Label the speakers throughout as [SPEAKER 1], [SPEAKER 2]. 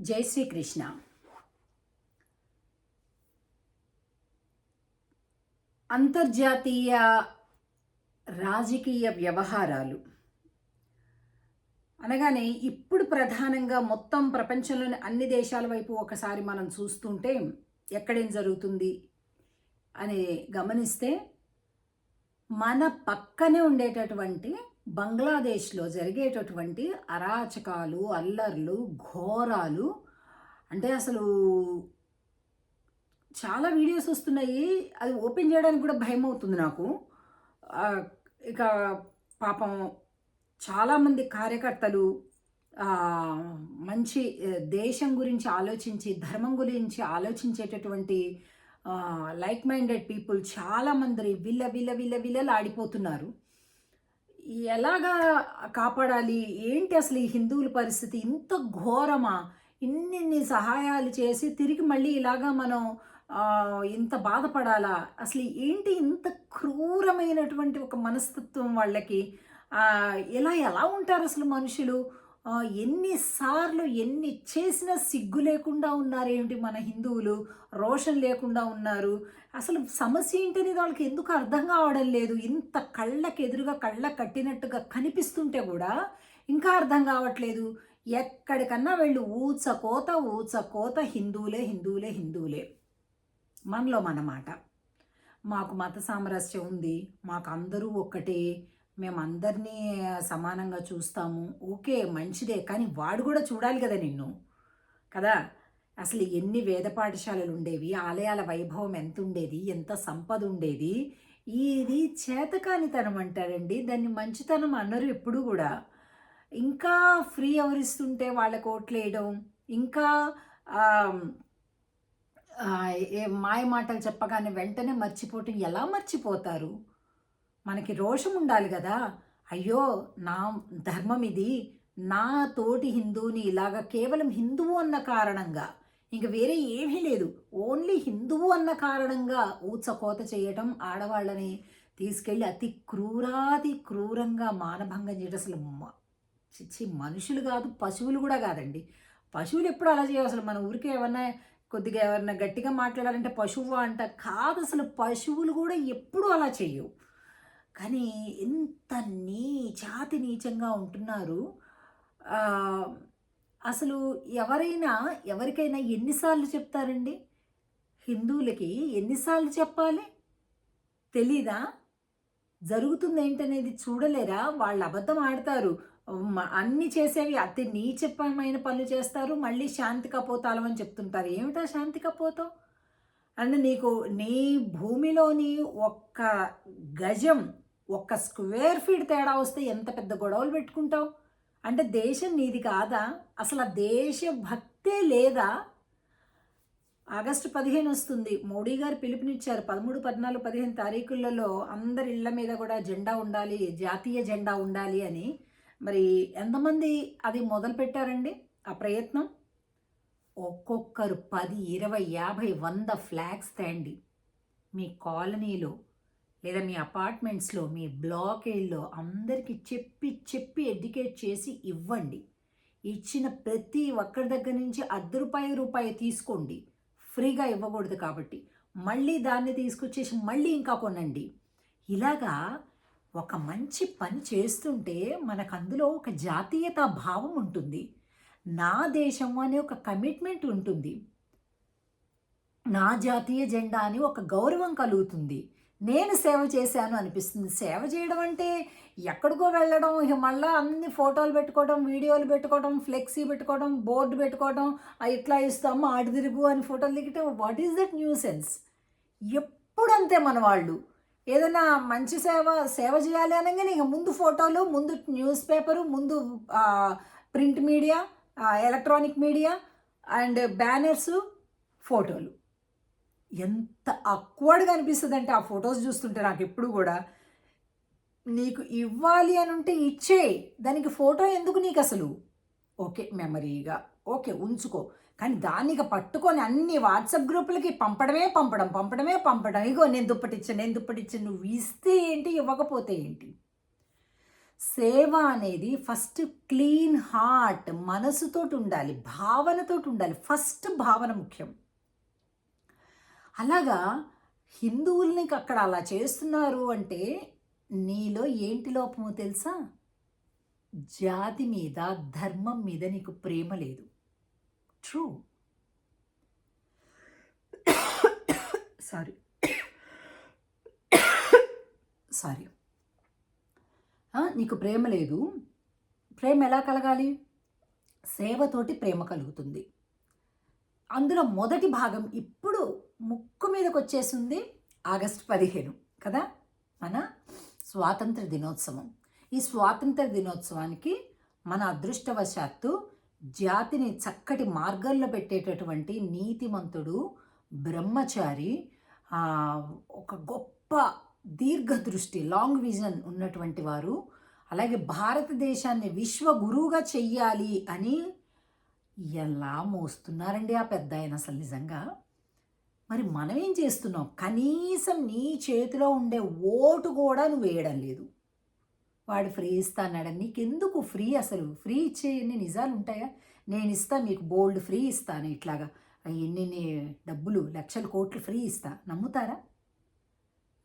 [SPEAKER 1] జై శ్రీకృష్ణ. అంతర్జాతీయ రాజకీయ వ్యవహారాలు. అనగానే ఇప్పుడు ప్రధానంగా మొత్తం ప్రపంచంలోని అన్ని దేశాల వైపు ఒకసారి మనం చూస్తుంటే ఎక్కడేం జరుగుతుంది అని గమనిస్తే మన పక్కనే ఉండేటటువంటి బంగ్లాదేశ్లో జరిగేటటువంటి అరాచకాలు అల్లర్లు ఘోరాలు అంటే అసలు చాలా వీడియోస్ వస్తున్నాయి. అది ఓపెన్ చేయడానికి కూడా భయం అవుతుంది నాకు. ఇక పాపం చాలామంది కార్యకర్తలు మంచి దేశం గురించి ఆలోచించి ధర్మం గురించి ఆలోచించేటటువంటి లైక్ మైండెడ్ పీపుల్ చాలామంది విల్ల విల్ల విల్ల విల్లలు ఆడిపోతున్నారు ఎలాగా కాపాడాలి? ఏంటి అసలు ఈ హిందువుల పరిస్థితి? ఇంత ఘోరమా? ఇన్నిన్ని సహాయాలు చేసి తిరిగి మళ్ళీ ఇలాగా మనం ఇంత బాధపడాలా? అసలు ఏంటి ఇంత క్రూరమైనటువంటి ఒక మనస్తత్వం వాళ్ళకి? ఇలా ఎలా ఉంటారు అసలు మనుషులు? ఎన్నిసార్లు ఎన్ని చేసినా సిగ్గు లేకుండా ఉన్నారేమిటి మన హిందువులు? రోషన్ లేకుండా ఉన్నారు. అసలు సమస్య ఏంటనేది వాళ్ళకి ఎందుకు అర్థం కావడం లేదు. ఇంత కళ్ళకి ఎదురుగా కళ్ళ కట్టినట్టుగా కనిపిస్తుంటే కూడా ఇంకా అర్థం కావట్లేదు. ఎక్కడికన్నా వెళ్ళు. ఊచ కోత ఊచ కోత హిందువులే హిందువులే హిందువులే. మనలో మన మాట. మాకు మత సామరస్యం ఉంది. మాకు అందరూ ఒక్కటే. మేము అందరినీ సమానంగా చూస్తాము. ఓకే మంచిదే కానీ వాడు కూడా చూడాలి కదా నిన్ను. కదా? అసలు ఎన్ని వేద పాఠశాలలు ఉండేవి ఆలయాల వైభవం ఎంత ఉండేది ఎంత సంపద ఉండేది. ఇది చేతకానితనం అంటారండి. దాన్ని మంచితనం అన్నారు ఎప్పుడు కూడా. ఇంకా ఫ్రీ ఎవరిస్తుంటే వాళ్ళకు ఓట్లేయడం ఇంకా మాయ మాటలు చెప్పగానే వెంటనే మర్చిపోవటం ఎలా మర్చిపోతారు? మనకి రోషం ఉండాలి కదా అయ్యో నా ధర్మం ఇది నా తోటి హిందువుని ఇలాగ కేవలం హిందువు అన్న కారణంగా ఇంక వేరే ఏమీ లేదు. ఓన్లీ హిందువు అన్న కారణంగా ఊచకోత చేయటం ఆడవాళ్ళని తీసుకెళ్ళి అతి క్రూరాతి క్రూరంగా మానభంగం చేయడం అసలు చిచ్చి మనుషులు కాదు పశువులు కూడా కాదండి. పశువులు ఎప్పుడు అలా చేయవు అసలు. మన ఊరికే ఏమన్నా కొద్దిగా ఎవరన్నా గట్టిగా మాట్లాడాలంటే పశువు అంట కాదు. అసలు పశువులు కూడా ఎప్పుడూ అలా చేయవు. కానీ ఎంత నీచాతి నీచంగా ఉంటున్నారు. అసలు ఎవరైనా ఎవరికైనా ఎన్నిసార్లు చెప్తారండి? హిందువులకి ఎన్నిసార్లు చెప్పాలి? తెలీదా? జరుగుతుంది ఏంటనేది చూడలేరా? వాళ్ళు అబద్ధం ఆడతారు. అన్ని చేసేవి అతి నీచమైన పనులు చేస్తారు. మళ్ళీ శాంతి కపోతాలం అని చెప్తుంటారు. ఏమిటా శాంతి కపోతం? అండ్ నీకు నీ భూమిలోని ఒక్క గజం ఒక్క స్క్వేర్ ఫీట్ తేడా వస్తే ఎంత పెద్ద గొడవలు పెట్టుకుంటావు? అంటే దేశం నీది కాదా? అసలు దేశభక్తే దేశ భక్తే లేదా? ఆగస్టు పదిహేను వస్తుంది. మోడీ గారు పిలుపునిచ్చారు. పదమూడు పద్నాలుగు పదిహేను తారీఖులలో అందరి ఇళ్ళ మీద కూడా జెండా ఉండాలి జాతీయ జెండా ఉండాలి అని. మరి ఎంతమంది అది మొదలు పెట్టారండి ఆ ప్రయత్నం? ఒక్కొక్కరు పది ఇరవై యాభై వంద ఫ్లాగ్స్ తేండి. మీ కాలనీలో లేదా మీ అపార్ట్మెంట్స్లో మీ బ్లాకేల్లో అందరికీ చెప్పి చెప్పి ఎడ్యుకేట్ చేసి ఇవ్వండి. ఇచ్చిన ప్రతి ఒక్కరి దగ్గర నుంచి అర్ధ రూపాయి రూపాయి తీసుకోండి. ఫ్రీగా ఇవ్వకూడదు కాబట్టి. మళ్ళీ దాన్ని తీసుకొచ్చేసి మళ్ళీ ఇంకా కొనండి. ఇలాగా ఒక మంచి పని చేస్తుంటే మనకు అందులో ఒక జాతీయతా భావం ఉంటుంది. నా దేశం అనే ఒక కమిట్మెంట్ ఉంటుంది. నా జాతీయ జెండా అని ఒక గౌరవం కలుగుతుంది. నేను సేవ చేశాను అనిపిస్తుంది. సేవ చేయడం అంటే ఎక్కడికో వెళ్ళడం ఇక మళ్ళీ అన్ని ఫోటోలు పెట్టుకోవడం వీడియోలు పెట్టుకోవడం ఫ్లెక్సీ పెట్టుకోవడం బోర్డు పెట్టుకోవడం ఇట్లా ఇస్తాము ఆడి తిరుగు అని ఫోటోలు దిగితే what is that nuisance ఎప్పుడు అంతే మన వాళ్ళు ఏదైనా మంచి సేవ సేవ చేయాలి అనగానే ఇక ముందు ఫోటోలు ముందు న్యూస్ పేపరు ముందు print media electronic media and banners ఫోటోలు. ఎంత అక్వర్డ్గా అనిపిస్తుంది అంటే ఆ ఫొటోస్ చూస్తుంటే నాకు ఎప్పుడు కూడా నీకు ఇవ్వాలి అని ఉంటే ఇచ్చే దానికి ఫోటో ఎందుకు నీకు అసలు ఓకే మెమరీగా ఓకే ఉంచుకో. కానీ దాన్ని పట్టుకొని అన్ని వాట్సాప్ గ్రూపులకి పంపడమే పంపడం పంపడమే పంపడం. ఇగో నేను దుప్పటిచ్చాను నేను దుప్పటిచ్చాను నువ్వు ఇస్తే ఏంటి ఇవ్వకపోతే ఏంటి? సేవ అనేది ఫస్ట్ క్లీన్ హార్ట్ మనసుతోటి ఉండాలి భావనతోటి ఉండాలి. ఫస్ట్ భావన ముఖ్యం. అలాగా హిందువుల్ని అక్కడ అలా చేస్తున్నారు అంటే నీలో ఏంటి లోపమో తెలుసా? జాతి మీద ధర్మం మీద నీకు ప్రేమ లేదు. ట్రూ సారీ సారీ నీకు ప్రేమ లేదు. ప్రేమ ఎలా కలగాలి? సేవతోటి ప్రేమ కలుగుతుంది. అందులో మొదటి భాగం ఇప్పుడు ముక్కు మీదకి వచ్చేసింది ఆగస్టు పదిహేను కదా? మన స్వాతంత్ర దినోత్సవం. ఈ స్వాతంత్ర దినోత్సవానికి మన అదృష్టవశాత్తు జాతిని చక్కటి మార్గంలో పెట్టేటటువంటి నీతిమంతుడు బ్రహ్మచారి ఒక గొప్ప దీర్ఘదృష్టి లాంగ్ విజన్ ఉన్నటువంటి వారు అలాగే భారతదేశాన్ని విశ్వ గురువుగా చెయ్యాలి అని ఎలా మోస్తున్నారండి ఆ పెద్ద ఆయన అసలు నిజంగా? మరి మనం ఏం చేస్తున్నాం? కనీసం నీ చేతిలో ఉండే ఓటు కూడా నువ్వు వేయడం లేదు. వాడు ఫ్రీ ఇస్తా అన్నాడు నీకెందుకు ఫ్రీ అసలు? ఫ్రీ ఇచ్చే ఎన్ని నిజాలు ఉంటాయా? నేను ఇస్తా మీకు బోల్డ్ ఫ్రీ ఇస్తాను ఇట్లాగా. ఎన్ని డబ్బులు లక్షల కోట్లు ఫ్రీ ఇస్తా. నమ్ముతారా?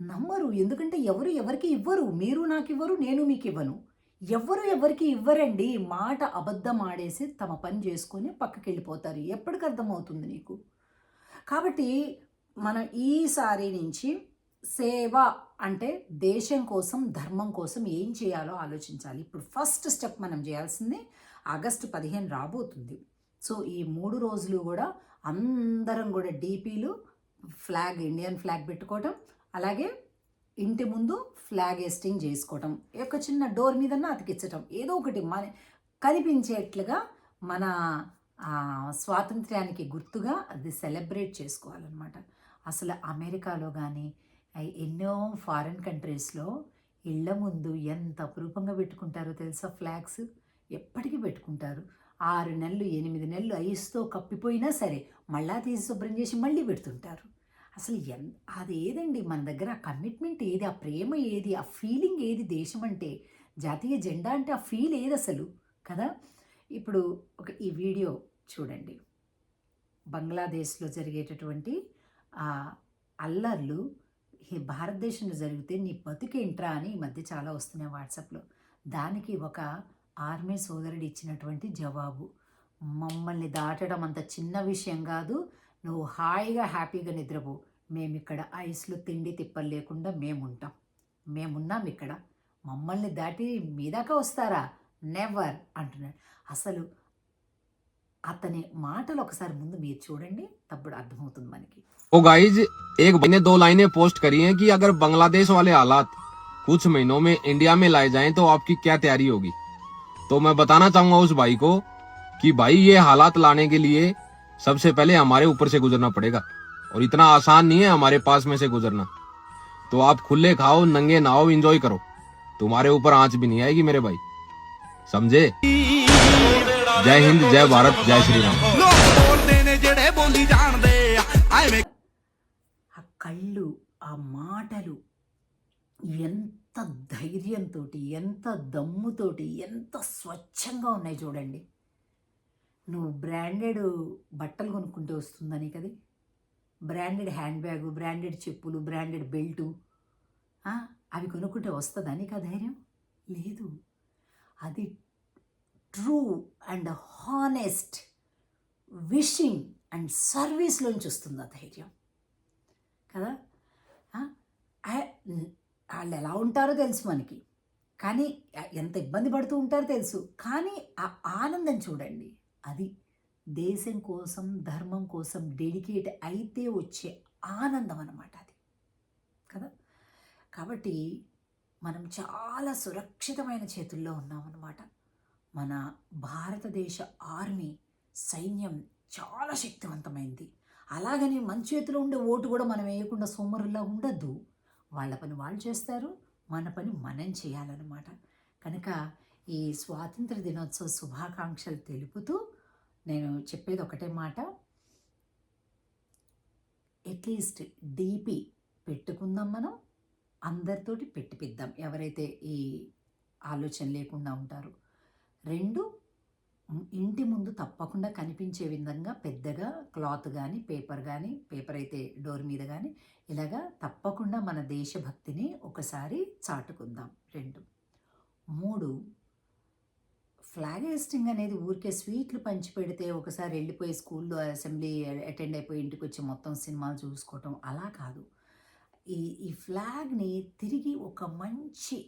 [SPEAKER 1] నమ్మరు. ఎందుకంటే ఎవరు ఎవరికి ఇవ్వరు. మీరు నాకు ఇవ్వరు నేను మీకు ఇవ్వను. ఎవరు ఎవరికి ఇవ్వరండి. మాట అబద్ధం ఆడేసి తమ పని చేసుకొని పక్కకి వెళ్ళిపోతారు ఎప్పటికి అర్థమవుతుంది నీకు? కాబట్టి మనం ఈసారి నుంచి సేవ అంటే దేశం కోసం ధర్మం కోసం ఏం చేయాలో ఆలోచించాలి. ఇప్పుడు ఫస్ట్ స్టెప్ మనం చేయాల్సింది ఆగస్టు పదిహేను రాబోతుంది. సో ఈ మూడు రోజులు కూడా అందరం కూడా డీపీలు ఫ్లాగ్ ఇండియన్ ఫ్లాగ్ పెట్టుకోవటం అలాగే ఇంటి ముందు ఫ్లాగ్ హెస్టింగ్ చేసుకోవటం ఒక చిన్న డోర్ మీదన్నా అతికించటం ఏదో ఒకటి మన కనిపించేట్లుగా మన స్వాతంత్ర్యానికి గుర్తుగా అది సెలబ్రేట్ చేసుకోవాలన్నమాట. అసలు అమెరికాలో కానీ ఎన్నో ఫారిన్ కంట్రీస్లో ఇళ్ళ ముందు ఎంత అపురూపంగా పెట్టుకుంటారో తెలుసా ఫ్లాగ్స్? ఎప్పటికీ పెట్టుకుంటారు. ఆరు నెలలు ఎనిమిది నెలలు ఐస్తో కప్పిపోయినా సరే మళ్ళా తీసి శుభ్రం చేసి మళ్ళీ పెడుతుంటారు. అసలు ఎన్ అది ఏదండి? మన దగ్గర ఆ కమిట్మెంట్ ఏది? ఆ ప్రేమ ఏది? ఆ ఫీలింగ్ ఏది దేశం అంటే జాతీయ జెండా అంటే ఆ ఫీల్ ఏది అసలు కదా? ఇప్పుడు ఒక ఈ వీడియో చూడండి. బంగ్లాదేశ్లో జరిగేటటువంటి ఆ అల్లర్లు ఈ భారతదేశంలో జరిగితే నీ బతుకేంట్రా అని ఈ మధ్య చాలా వస్తున్నాయి వాట్సాప్లో. దానికి ఒక ఆర్మీ సోదరుడు ఇచ్చినటువంటి జవాబు మమ్మల్ని దాటడం అంత చిన్న విషయం కాదు నువ్వు హాయిగా హ్యాపీగా నిద్రపో. మేము ఇక్కడ ఐస్లో తిండి తిప్పలు లేకుండా మేముంటాం. మేమున్నాం ఇక్కడ. మమ్మల్ని దాటి మీ దాకా వస్తారా? నెవర్ అంటున్నాడు అసలు అతని మాటలు ఒకసారి ముందు మీరు చూడండి తప్పుడు అర్థమవుతుంది మనకి
[SPEAKER 2] ओ गाइज एक भाई ने दो लाइनें पोस्ट करी हैं कि अगर बांग्लादेश वाले हालात कुछ महीनों में इंडिया में लाए जाएं तो आपकी क्या तैयारी होगी तो मैं बताना चाहूंगा उस भाई को कि भाई ये हालात लाने के लिए सबसे पहले हमारे ऊपर से गुजरना पड़ेगा और इतना आसान नहीं है हमारे पास में से गुजरना तो आप खुले खाओ नंगे नहाओ एंजॉय करो तुम्हारे ऊपर आंच भी नहीं आएगी मेरे भाई समझे? जय हिंद जय भारत जय श्री राम
[SPEAKER 1] ఆ కళ్ళు ఆ మాటలు ఎంత ధైర్యంతో ఎంత దమ్ముతోటి ఎంత స్వచ్ఛంగా ఉన్నాయి చూడండి. నువ్వు బ్రాండెడ్ బట్టలు కొనుక్కుంటే వస్తుందని కది. బ్రాండెడ్ హ్యాండ్ బ్యాగు బ్రాండెడ్ చెప్పులు బ్రాండెడ్ బెల్టు అవి కొనుక్కుంటే వస్తుందని కదా ధైర్యం? లేదు. అది true and honest wishing and సర్వీస్లోంచి వస్తుంది ఆ ధైర్యం. కదా? వాళ్ళు ఎలా ఉంటారో తెలుసు మనకి. కానీ ఎంత ఇబ్బంది పడుతూ ఉంటారో తెలుసు. కానీ ఆ ఆనందం చూడండి. అది దేశం కోసం ధర్మం కోసం డెడికేట్ అయితే వచ్చే ఆనందం అన్నమాట అది. కదా? కాబట్టి మనం చాలా సురక్షితమైన చేతుల్లో ఉన్నామన్నమాట. మన భారతదేశ ఆర్మీ సైన్యం చాలా శక్తివంతమైంది. అలాగని మన చేతిలో ఉండే ఓటు కూడా మనం వేయకుండా సోమరుల్లా ఉండద్దు. వాళ్ళ పని వాళ్ళు చేస్తారు మన పని మనం చేయాలన్నమాట. కనుక ఈ స్వాతంత్ర దినోత్సవ శుభాకాంక్షలు తెలుపుతూ నేను చెప్పేది ఒకటే మాట. అట్లీస్ట్ డీపీ పెట్టుకుందాం మనం. అందరితోటి పెట్టిపిద్దాం. ఎవరైతే ఈ ఆలోచన లేకుండా ఉంటారు. రెండు ఇంటి ముందు తప్పకుండా కనిపించే విధంగా పెద్దగా క్లాత్ కానీ పేపర్ కానీ పేపర్ అయితే డోర్ మీద కానీ ఇలాగా తప్పకుండా మన దేశభక్తిని ఒకసారి చాటుకుందాం. రెండు. మూడు ఫ్లాగ్ హెస్టింగ్ అనేది ఊరికే స్వీట్లు పంచి పెడితే ఒకసారి వెళ్ళిపోయి స్కూల్లో అసెంబ్లీ అటెండ్ అయిపోయి ఇంటికి వచ్చి మొత్తం సినిమాలు చూసుకోవటం అలా కాదు. ఈ ఈ ఫ్లాగ్ని తిరిగి ఒక మంచి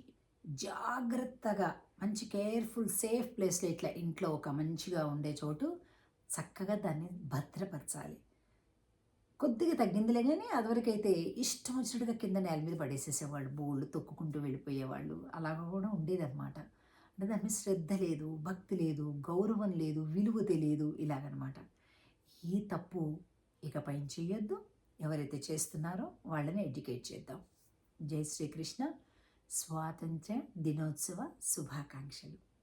[SPEAKER 1] జాగ్రత్తగా మంచి కేర్ఫుల్ సేఫ్ ప్లేస్లో ఇట్లా ఇంట్లో ఒక మంచిగా ఉండే చోటు చక్కగా దాన్ని భద్రపరచాలి. కొద్దిగా తగ్గిందిలే కానీ అదివరకైతే ఇష్టం వచ్చినట్టుగా కింద నేల మీద పడేసేసేవాళ్ళు బోళ్ళు తొక్కుకుంటూ వెళ్ళిపోయేవాళ్ళు అలాగ కూడా ఉండేదన్నమాట. అంటే దాని మీద శ్రద్ధ లేదు భక్తి లేదు గౌరవం లేదు విలువ తెలియదు ఇలాగనమాట ఈ తప్పు ఇకపై చేయొద్దు ఎవరైతే చేస్తున్నారో వాళ్ళని ఎడ్యుకేట్ చేద్దాం. జై శ్రీకృష్ణ. స్వాతంత్ర దినోత్సవ శుభాకాంక్షలు.